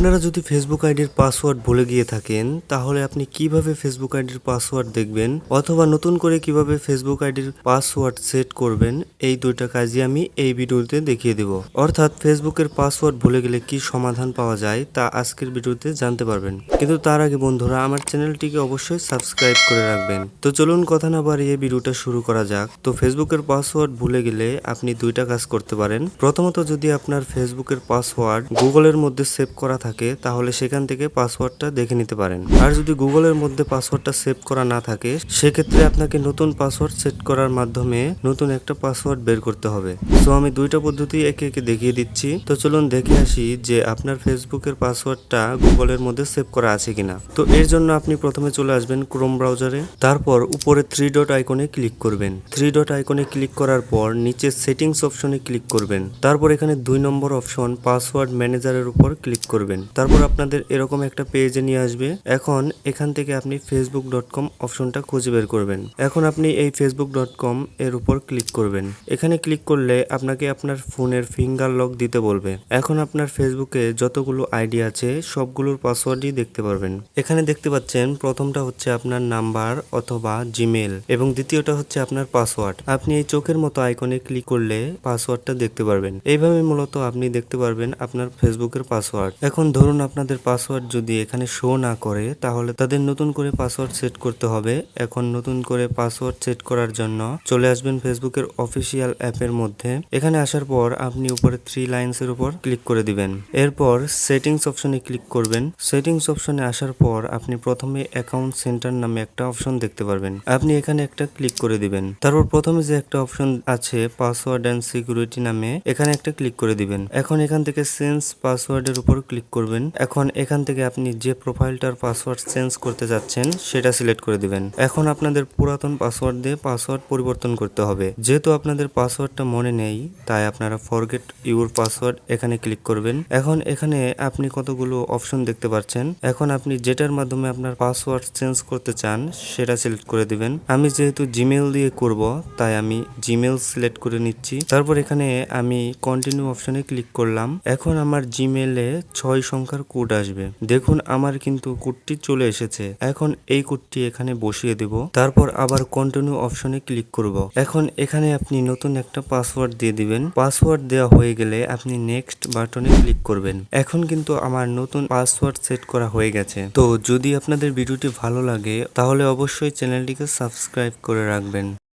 আপনারা যদি ফেসবুক আইডির পাসওয়ার্ড ভুলে গিয়ে থাকেন, তাহলে আপনি কীভাবে ফেসবুক আইডির পাসওয়ার্ড দেখবেন অথবা নতুন করে কীভাবে ফেসবুক আইডির পাসওয়ার্ড সেট করবেন, এই দুইটা কাজই আমি এই ভিডিওতে দেখিয়ে দেব। অর্থাৎ ফেসবুকের পাসওয়ার্ড ভুলে গেলে কি সমাধান পাওয়া যায়, তা আজকের ভিডিওতে জানতে পারবেন। কিন্তু তার আগে বন্ধুরা, আমার চ্যানেলটিকে অবশ্যই সাবস্ক্রাইব করে রাখবেন। তো চলুন কথা না বাড়িয়ে ভিডিওটা শুরু করা যাক। তো ফেসবুকের পাসওয়ার্ড ভুলে গেলে আপনি দুইটা কাজ করতে পারেন। প্রথমত যদি আপনার ফেসবুকের পাসওয়ার্ড গুগলের মধ্যে সেভ করা থাকে তাহলে সেখান থেকে পাসওয়ার্ডটা দেখে নিতে পারেন। আর যদি গুগলের মধ্যে পাসওয়ার্ডটা সেভ করা না থাকে, সেক্ষেত্রে আপনাকে নতুন পাসওয়ার্ড সেট করার মাধ্যমে নতুন একটা পাসওয়ার্ড বের করতে হবে। সো আমি দুইটা পদ্ধতি একে একে দেখিয়ে দিচ্ছি। তো চলুন দেখে আসি যে আপনার ফেসবুকের পাসওয়ার্ডটা গুগলের মধ্যে সেভ করা আছে কিনা। তো এর জন্য আপনি প্রথমে চলে আসবেন ক্রোম ব্রাউজারে, তারপর উপরে থ্রি ডট আইকনে ক্লিক করবেন। থ্রি ডট আইকনে ক্লিক করার পর নিচে সেটিংস অপশনে ক্লিক করবেন। তারপর এখানে দুই নম্বর অপশন পাসওয়ার্ড ম্যানেজারের উপর ক্লিক করবেন। তারপর আপনাদের এরকম একটা পেজে নিয়ে আসবে। এখন এখান থেকে আপনি ফেসবুক ডট কম অপশনটা খুঁজে বের করবেন। এখন আপনি এই ফেসবুক ডট কম এর উপর ক্লিক করবেন। এখানে ক্লিক করলে আপনাকে আপনার ফোনের ফিঙ্গার লক দিতে বলবে। এখন আপনার ফেসবুকে যতগুলো আইডি আছে, সবগুলোর পাসওয়ার্ডই দেখতে পারবেন। এখানে দেখতে পাচ্ছেন, প্রথমটা হচ্ছে আপনার নাম্বার অথবা জিমেল এবং দ্বিতীয়টা হচ্ছে আপনার পাসওয়ার্ড আপনি এই চোখের মতো আইকনে ক্লিক করলে পাসওয়ার্ডটা দেখতে পারবেন। এইভাবে মূলত আপনি দেখতে পারবেন আপনার ফেসবুকের পাসওয়ার্ড এখন ধরুন আপনাদের পাসওয়ার্ড যদি এখানে শো না করে, তাহলে তাদের নতুন করে পাসওয়ার্ড সেট করতে হবে। এখন নতুন করে পাসওয়ার্ড সেট করার জন্য চলে আসবেন ফেসবুকের অফিসিয়াল অ্যাপের মধ্যে। এখানে আসার পর আপনি উপরে থ্রি লাইনস এর উপর ক্লিক করে দিবেন। এরপর সেটিংস অপশনে ক্লিক করবেন। সেটিংস অপশনে আসার পর আপনি প্রথমে অ্যাকাউন্ট সেন্টার নামে একটা অপশন দেখতে পারবেন। আপনি এখানে একটা ক্লিক করে দিবেন। তারপর প্রথমে যে একটা অপশন আছে পাসওয়ার্ড অ্যান্ড সিকিউরিটি নামে, এখানে একটা ক্লিক করে দিবেন। এখন এখান থেকে সেন্স পাসওয়ার্ডের উপর ক্লিক করবেন। এখন এখান থেকে আপনি যে প্রোফাইলটার পাসওয়ার্ড চেঞ্জ করতে যাচ্ছেন, সেটা সিলেক্ট করে দিবেন। এখন আপনাদের পুরাতন পাসওয়ার্ড দিয়ে পাসওয়ার্ড পরিবর্তন করতে হবে। যেহেতু আপনাদের পাসওয়ার্ডটা মনে নেই, তাই আপনারা ফরগেট ইউর পাসওয়ার্ড এখানে ক্লিক করবেন। এখন এখানে আপনি কতগুলো অপশন দেখতে পাচ্ছেন। এখন আপনি যেটার মাধ্যমে আপনার পাসওয়ার্ড চেঞ্জ করতে চান, সেটা সিলেক্ট করে দিবেন। আমি যেহেতু জিমেল দিয়ে করব, তাই আমি জিমেল সিলেক্ট করে নিচ্ছি। তারপর এখানে আমি কন্টিনিউ অপশনে ক্লিক করলাম। এখন আমার জিমেলে ছয় সংখ্যার কোড আসবে। দেখুন, আমার কিন্তু কোডটি চলে এসেছে। এখন এই কোডটি এখানে বসিয়ে দেব। তারপর আবার কন্টিনিউ অপশনে ক্লিক করব। এখন এখানে আপনি নতুন একটা পাসওয়ার্ড দিয়ে দিবেন। পাসওয়ার্ড দেওয়া হয়ে গেলে আপনি নেক্সট বাটনে ক্লিক করবেন। এখন কিন্তু আমার নতুন পাসওয়ার্ড সেট করা হয়ে গেছে। তো যদি আপনাদের ভিডিওটি ভালো লাগে, তাহলে অবশ্যই চ্যানেলটিকে সাবস্ক্রাইব করে রাখবেন।